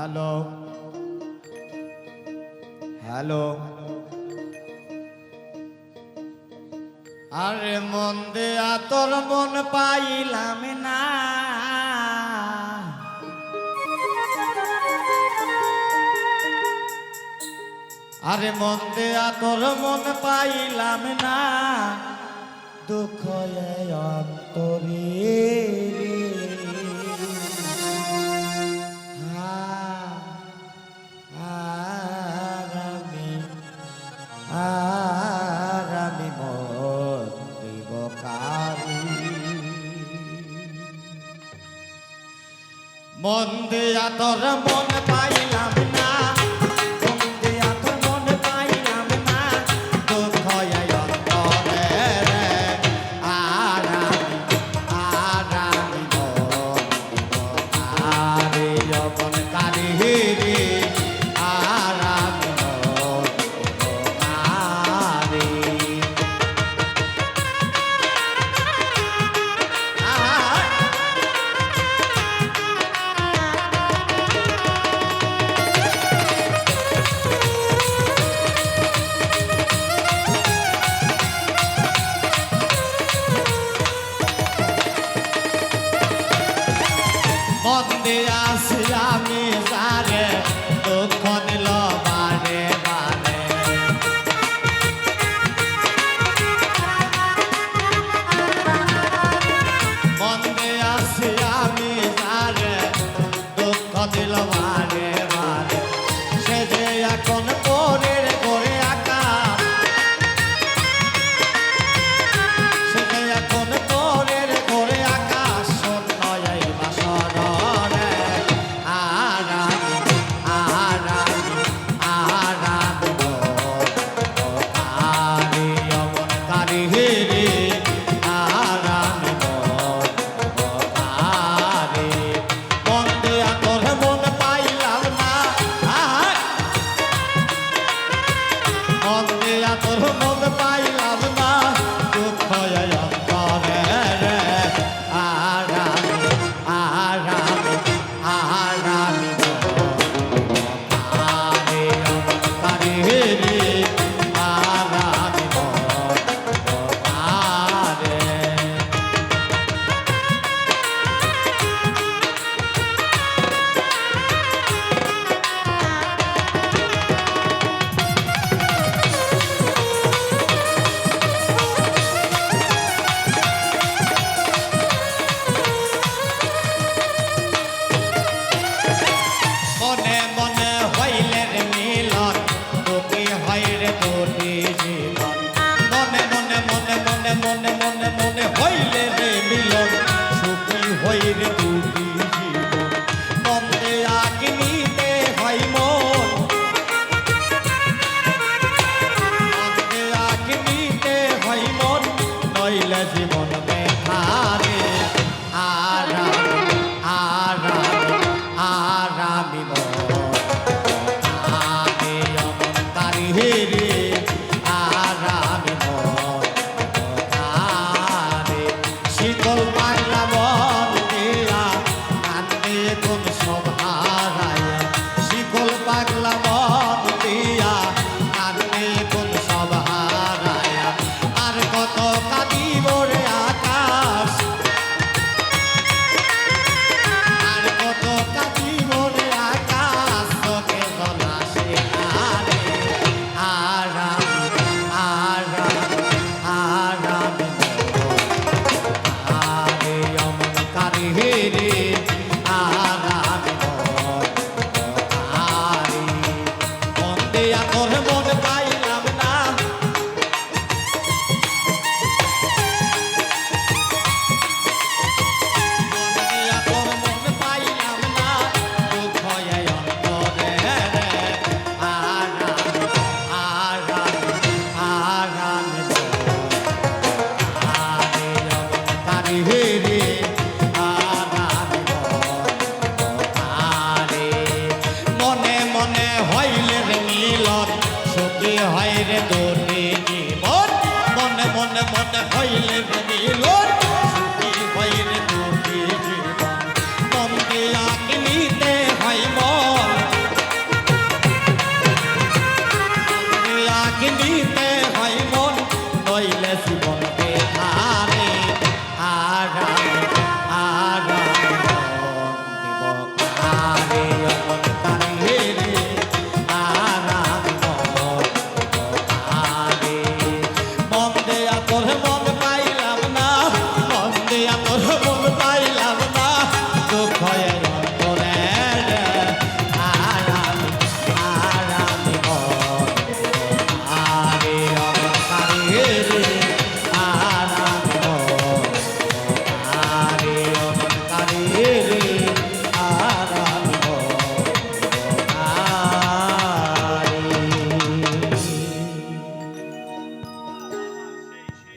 Hello hello আরে মন দেয়া তোর মন পাইলাম না। আরে মন দেয়া তোর মন পাইলাম না। দুঃখ অন্তরে মন দিয়া তোর মন পাইলাম বন্দে আসলামে।